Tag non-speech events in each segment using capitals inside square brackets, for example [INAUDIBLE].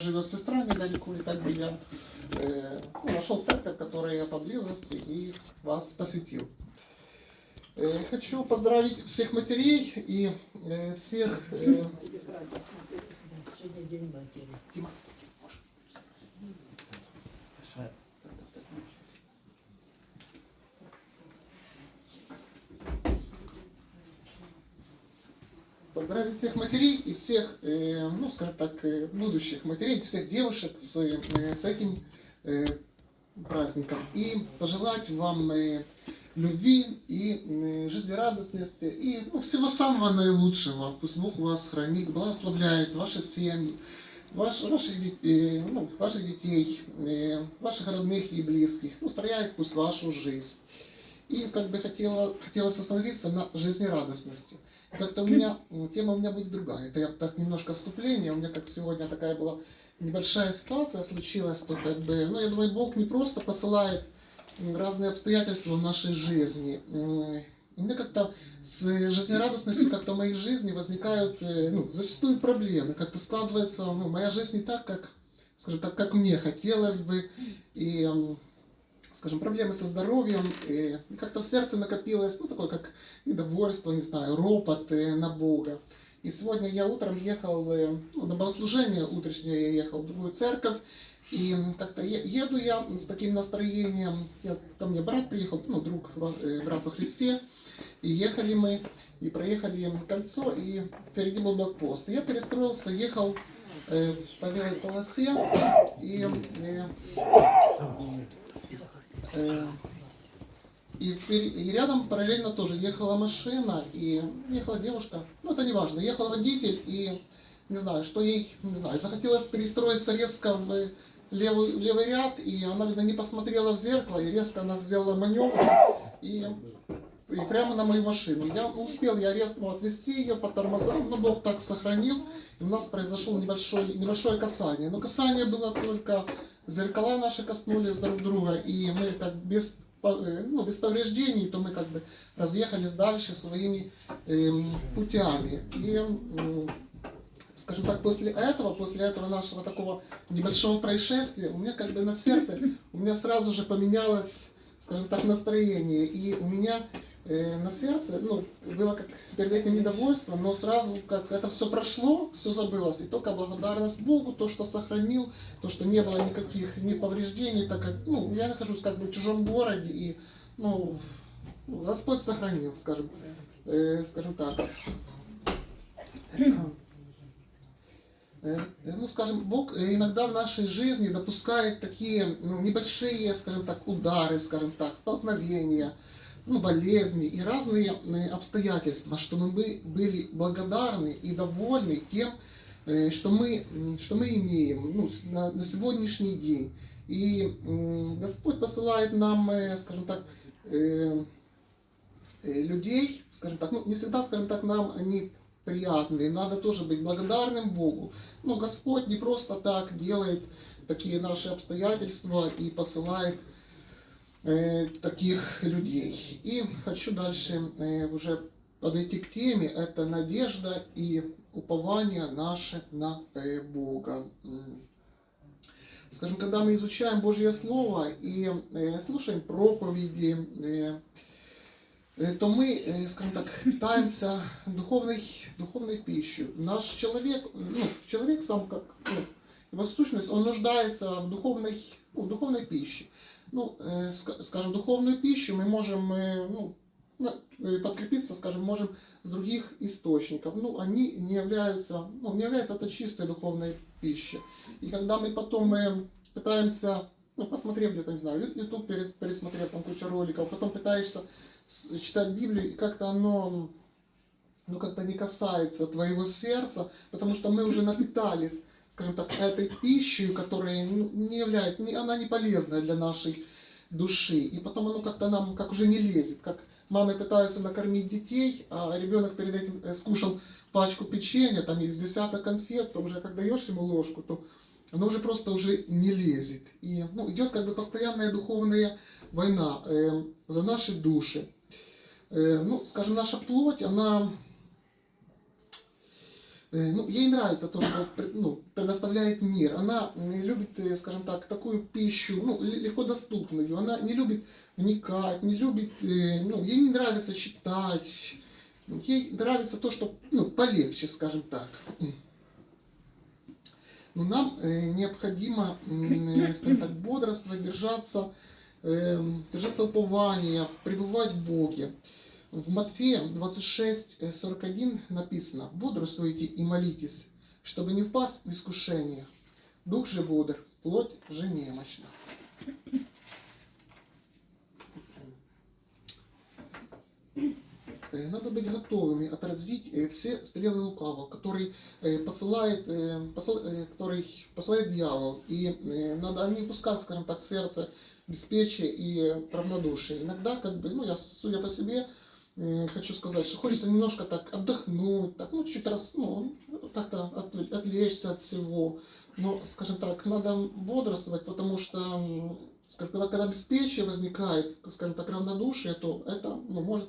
живет сестра недалеко, и так бы я э, ну, нашел церковь, которая поблизости, и вас посетил. Э, хочу поздравить всех матерей и э, всех... э, Сегодня день матери. Поздравить всех матерей и всех, э, ну, скажем так, э, будущих матерей, всех девушек с, э, с этим э, праздником. И пожелать вам э, любви и э, жизнерадостности и ну, всего самого наилучшего. Пусть Бог вас хранит, благословляет ваши семьи, ваш, ваших, детей, ну, ваших детей, э, ваших родных и близких. Устрояет пусть вашу жизнь. И как бы хотела, хотелось остановиться на жизнерадостности. Как-то у меня, тема у меня будет другая. Это я так немножко вступление. У меня как сегодня такая была небольшая ситуация случилась, то как бы, ну я думаю, Бог не просто посылает разные обстоятельства в нашей жизни. У меня как-то с жизнерадостностью как-то в моей жизни возникают э, ну, зачастую проблемы. Как-то складывается ну, моя жизнь не так, как, скажем так, как мне хотелось бы. И скажем, проблемы со здоровьем, и как-то в сердце накопилось, ну, такое как недовольство, не знаю, ропот э, на Бога. И сегодня я утром ехал э, ну, на богослужение утреннее, я ехал в другую церковь, и как-то еду я с таким настроением, я, ко мне брат приехал, ну, друг, э, брат во Христе, и ехали мы, и проехали кольцо, и впереди был блокпост. И я перестроился, ехал э, по левой полосе, и э, Э, И, впер- и рядом параллельно тоже ехала машина, и ехала девушка, ну это не важно, ехал водитель, и не знаю, что ей, не знаю, захотелось перестроиться резко в левый, в левый ряд, и она, видно, не посмотрела в зеркало, и резко она сделала маневр, и, и прямо на мою машину. Я успел, я резко отвезти ее по тормозам, но Бог так сохранил, и у нас произошло небольшое, небольшое касание. Но касание было только зеркала наши коснулись друг друга, и мы как без, э, ну, без повреждений, то мы как бы разъехались дальше своими эм, путями. И, м, скажем так, после этого, после этого нашего такого небольшого происшествия, у меня как бы на сердце, у меня сразу же поменялось, скажем так, настроение, и у меня э, на сердце, ну, было как перед этим недовольство, но сразу как это все прошло, все забылось, и только благодарность Богу, то, что сохранил, то, что не было никаких ни повреждений, так как, ну, я нахожусь как бы в чужом городе, и, ну, ну, Господь сохранил, скажем, э, скажем так. Э, Ну, скажем, Бог э, иногда в нашей жизни допускает такие ну, небольшие, скажем так, удары, скажем так, столкновения, ну, болезни и разные э, обстоятельства, чтобы мы были благодарны и довольны тем, э, что мы, что мы имеем ну, на, на сегодняшний день. И Господь посылает нам, э, скажем так, людей, скажем так, ну, не всегда, скажем так, нам они приятные, надо тоже быть благодарным Богу. Но Господь не просто так делает такие наши обстоятельства и посылает таких людей. И хочу дальше э, уже подойти к теме, это надежда и упование наше на э, Бога. Скажем, когда мы изучаем Божье Слово и э, слушаем проповеди, э, э, то мы, э, скажем так, питаемся духовной, духовной пищей. Наш человек, ну, человек сам как, ну, его сущность, он нуждается в духовной, ну, в духовной пище. Ну, э, ска- скажем, духовную пищу мы можем э, ну, э, подкрепиться, скажем, можем с других источников. Ну, они не являются, ну, не являются это чистой духовной пищей. И когда мы потом э, пытаемся, ну, посмотрев где-то, не знаю, YouTube перес- пересмотрев там кучу роликов, потом пытаешься читать Библию, и как-то оно ну, как-то не касается твоего сердца, потому что мы уже напитались, скажем так, этой пищей, которая не является, не, она не полезная для нашей души. И потом оно как-то нам, как уже не лезет, как мамы пытаются накормить детей, а ребенок перед этим э, скушал пачку печенья, там есть десяток конфет, то уже как даешь ему ложку, то оно уже просто уже не лезет. И ну, идет как бы постоянная духовная война э, за наши души. Э, ну, скажем, наша плоть, она ну, ей нравится то, что ну, предоставляет мир. Она э, любит, э, скажем так, такую пищу, ну, легко доступную. Она не любит вникать, не любит, э, ну, ей не нравится читать. Ей нравится то, что ну, полегче, скажем так. Но нам э, необходимо, э, скажем так, бодрствовать, держаться, эм, держаться упования, пребывать в Боге. В Матфея 26, э, 41 написано, «Бодрствуйте и молитесь, чтобы не впасть в искушение. Дух же бодр, плоть же немощна». Э, Надо быть готовыми отразить э, все стрелы лукавого, который э, посылает, посыл- который посылает дьявол. И надо не пускать, скажем так, сердце беспечие и равнодушие. Иногда, как бы, ну, я, судя по себе, хочу сказать, что хочется немножко так отдохнуть, так, ну, чуть раз, ну, как-то от- отвлечься от всего. Но, скажем так, надо бодрствовать, потому что, скажем, когда, когда беспечие возникает, скажем так, равнодушие, то это ну, может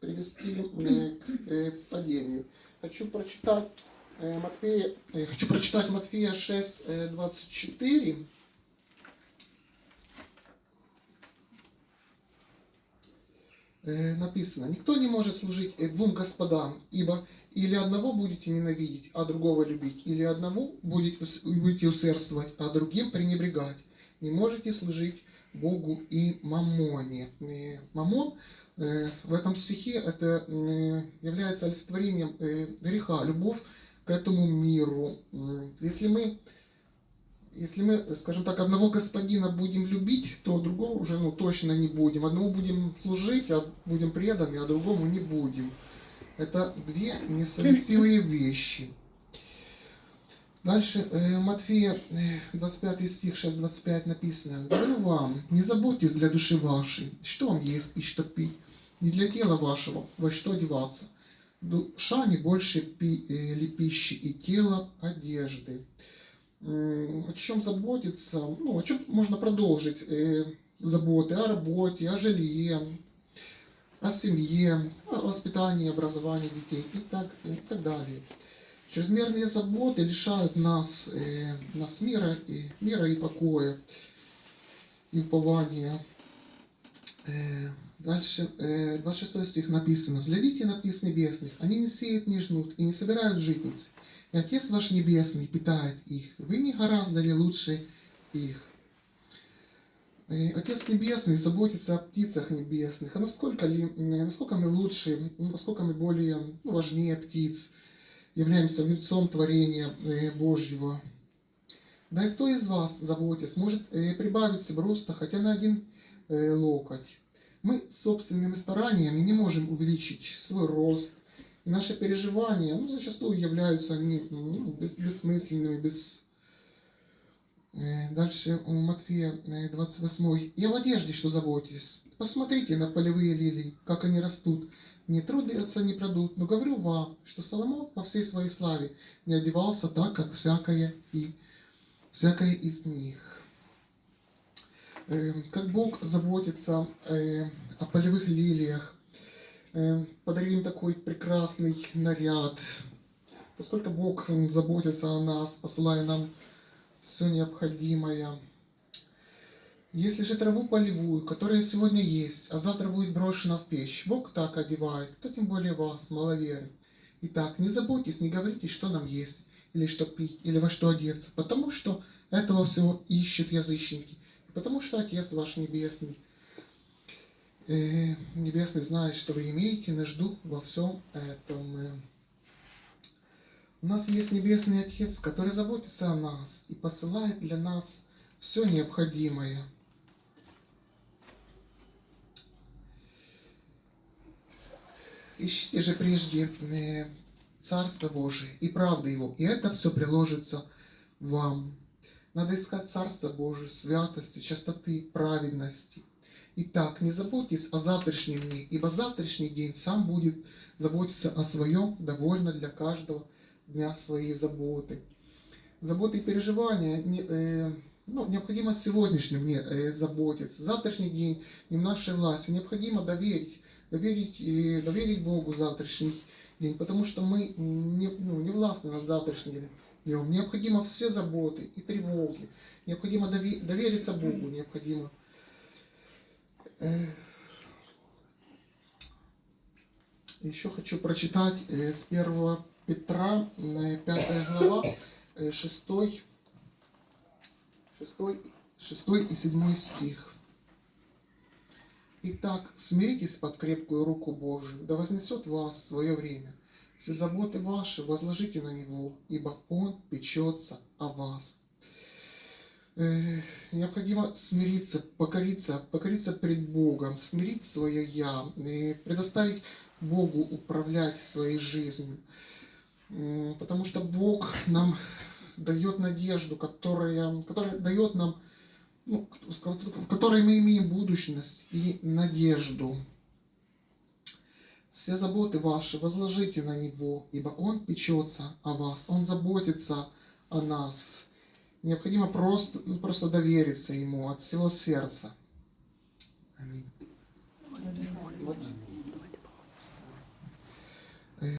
привести э, к э, падению. Хочу прочитать э, Матфея, э, хочу прочитать Матфея 6, э, 24. Написано, никто не может служить э, двум господам, ибо или одного будете ненавидеть, а другого любить, или одному будете, ус- будете усердствовать, а другим пренебрегать. Не можете служить Богу и мамоне. Э, Мамон э, в этом стихе это э, является олицетворением э, греха, любовь к этому миру. Если мы если мы, скажем так, одного господина будем любить, то другого уже ну, точно не будем. Одному будем служить, а будем преданы, а другому не будем. Это две несовместимые [LAUGHS] вещи. Дальше э, Матфея э, 25 стих 6-25 написано. Говорю вам, не заботьтесь для души вашей, что вам есть и что пить, не для тела вашего, во что одеваться. Душа не больше пи- э, ли пищи и тело одежды. М, О чем заботиться? Ну, о чем можно продолжить э, заботы? О работе, о жилье, о семье, о воспитании, образовании детей и так, и так далее. Чрезмерные заботы лишают нас, э, нас мира, и, мира и покоя, и упования. Э, дальше, э, 26 стих написано. «Взглядите на птиц небесных, они не сеют, не жнут и не собирают житниц, и Отец ваш Небесный питает их. Вы не гораздо ли лучше их?» Э, Отец Небесный заботится о птицах небесных. А насколько, ли, э, насколько мы лучше, насколько мы более ну, важнее птиц, являемся лицом творения э, Божьего. Да и кто из вас, заботясь, может э, прибавить себе роста хотя на один локоть? Мы собственными стараниями не можем увеличить свой рост. И наши переживания, ну, зачастую являются они ну, бес- бессмысленными, без... Э, Дальше у Матфея э, 28. «И об одежде, что заботитесь. Посмотрите на полевые лилии, как они растут. Не трудятся, не продут. Но говорю вам, что Соломон по всей своей славе не одевался так, как всякое, и, всякое из них». Э, Как Бог заботится э, о полевых лилиях, э, подарил им такой прекрасный наряд. Поскольку Бог заботится о нас, посылая нам все необходимое. Если же траву полевую, которая сегодня есть, а завтра будет брошена в печь, Бог так одевает, то тем более вас, маловеры. Итак, не заботьтесь, не говорите, что нам есть, или что пить, или во что одеться, потому что этого всего ищут язычники, потому что Отец ваш Небесный, э, Небесный знает, что вы имеете нужду во всем этом. У нас есть Небесный Отец, который заботится о нас и посылает для нас все необходимое. Ищите же прежде э, Царство Божие и правды Его, и это все приложится вам. Надо искать Царство Божие, святости, чистоты, праведности. Итак, не заботьтесь о завтрашнем дне, ибо завтрашний день сам будет заботиться о своем, довольно для каждого дня своей заботы. Заботы и переживания не, э, ну, необходимо сегодняшнем дне э, заботиться. Завтрашний день не в нашей власти. Необходимо доверить, доверить, э, доверить Богу завтрашний день, потому что мы не, ну, не властны над завтрашним днем. Необходимо все заботы и тревоги, необходимо дове- довериться Богу, необходимо э, еще хочу прочитать э, с 1 Петра, 5 глава, 6, 6, 6 и 7 стих. Итак, смиритесь под крепкую руку Божию, да вознесет вас в свое время. Все заботы ваши возложите на Него, ибо Он печется о вас. Необходимо смириться, покориться, покориться перед Богом, смирить свое «я», предоставить Богу управлять своей жизнью. Потому что Бог нам дает надежду, которая, которая дает нам, ну, в которой мы имеем будущность и надежду. Все заботы ваши возложите на Него, ибо Он печется о вас, Он заботится о нас. Необходимо просто, ну, просто довериться Ему от всего сердца. Аминь. Вот.